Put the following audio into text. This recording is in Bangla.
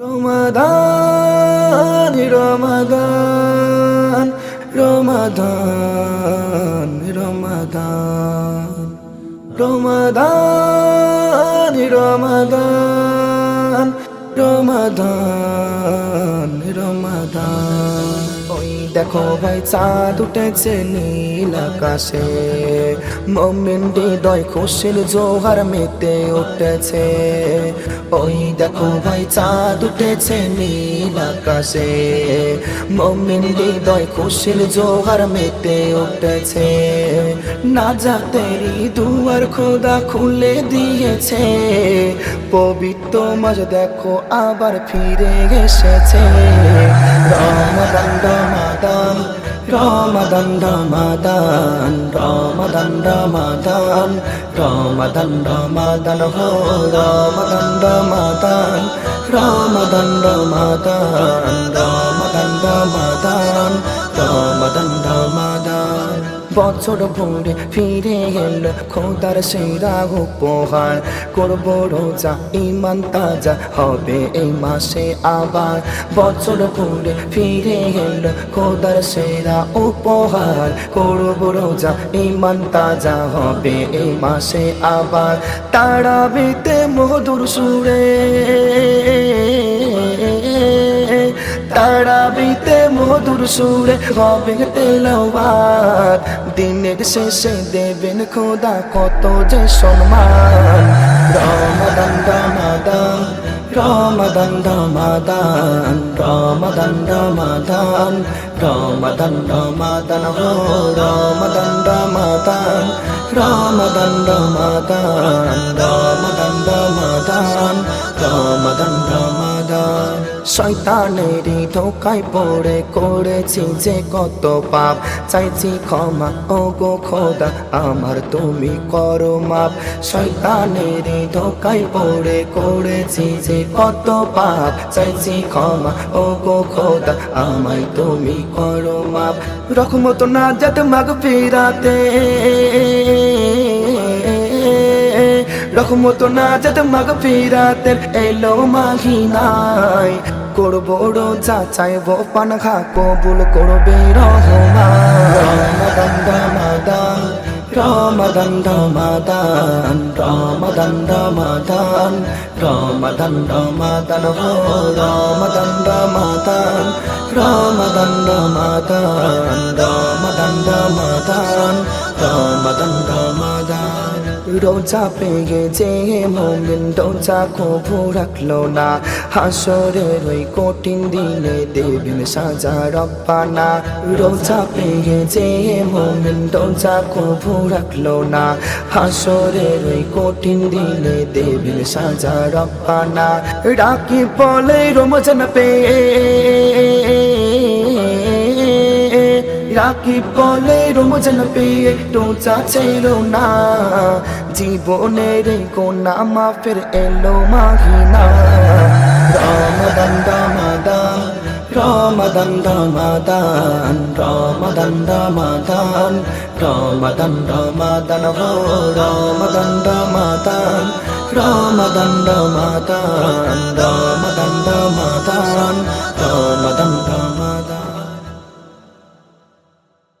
রমাদান রমাদান রমাদান রমাদান রমাদান রমাদান রমাদান। ভাই চাঁদ উঠেছে নীল আকাশে। মমিন হৃদয় খুশির জোহার মেতে উঠেছে। ওই দেখো ভাই, চাঁদ উঠেছে নীল আকাশে। মমিন হৃদয় খুশির জোহার মেতে উঠেছে। না যাতেরি দুয়ার খোদা খুলে দিয়েছে। পবিত্র মাঝ দেখো আবার ফিরে এসেছে। রামদণ্ডমাদান রামদণ্ডমাদান রামদণ্ডমাদান রামদণ্ডমাদান হো রামদণ্ডমাদান রামদণ্ডমাদান বছর ভরে ফিরে এল খোদার সেরা উপহার। করব রোজা ইমান তাজা হবে এই মাসে আবার। বছর ভরে ফিরে এল খোদার সেরা উপহার। করব রোজা ইমান তাজা হবে এই মাসে আবার। তারা বিতে মধুর সুরে তারাবিতে মধুর সুরে হবে তেলবার দিনের শেষে দেবেন খোদা কত যে সম্মান রমাদান রমাদান রমাদান রমাদান রমাদান রমাদান রমাদান রমাদান হো রমাদান রমাদান রমাদান রমাদান রমাদান রমাদান শয়তানের ধোকায় পড়ে করেছি যে কত পাপ। চাইছি ক্ষমা ও গো খোদা, আমার তুমি করো মাপ। শয়তানের ধোকায় পড়ে করেছি যে কত পাপ। চাইছি ক্ষমা ও গো খোদা, আমায় তুমি করো মাপ। রকমত না যাতে মাগ ফিরাতে রকমত না যাতে মাগ ফিরাতে এলো মাহিনায়। করব রোজা চাইব পান খা কবুল করবে রহমান রমাদান রমাদান রমাদান রমাদান রমাদান রমাদান রমাদান রমাদান রমাদান রমাদান রমাদান রমাদান রমাদান রমাদান রোজা পেয়ে যে মমিন রোজা কবু রাখল না হাসরের ওই কঠিন দিনে দেবেন সাজা রব্বানা রোজা পেয়ে যে মমিন রোজা কবু রাখল না হাসরের ওই কঠিন দিনে দেবেন সাজা রব্বানা রাখি বলে রমজান পেয়ে রাকিব বলে রোম পেয়ে একটু চাচের না জীবনের কোনা মাফের এলো মাহিনা রমদান রমাদান রমদান রমাদান রমদান রমাদান রমদান রমাদান রমদান রমাদান রমদান রমাদান রম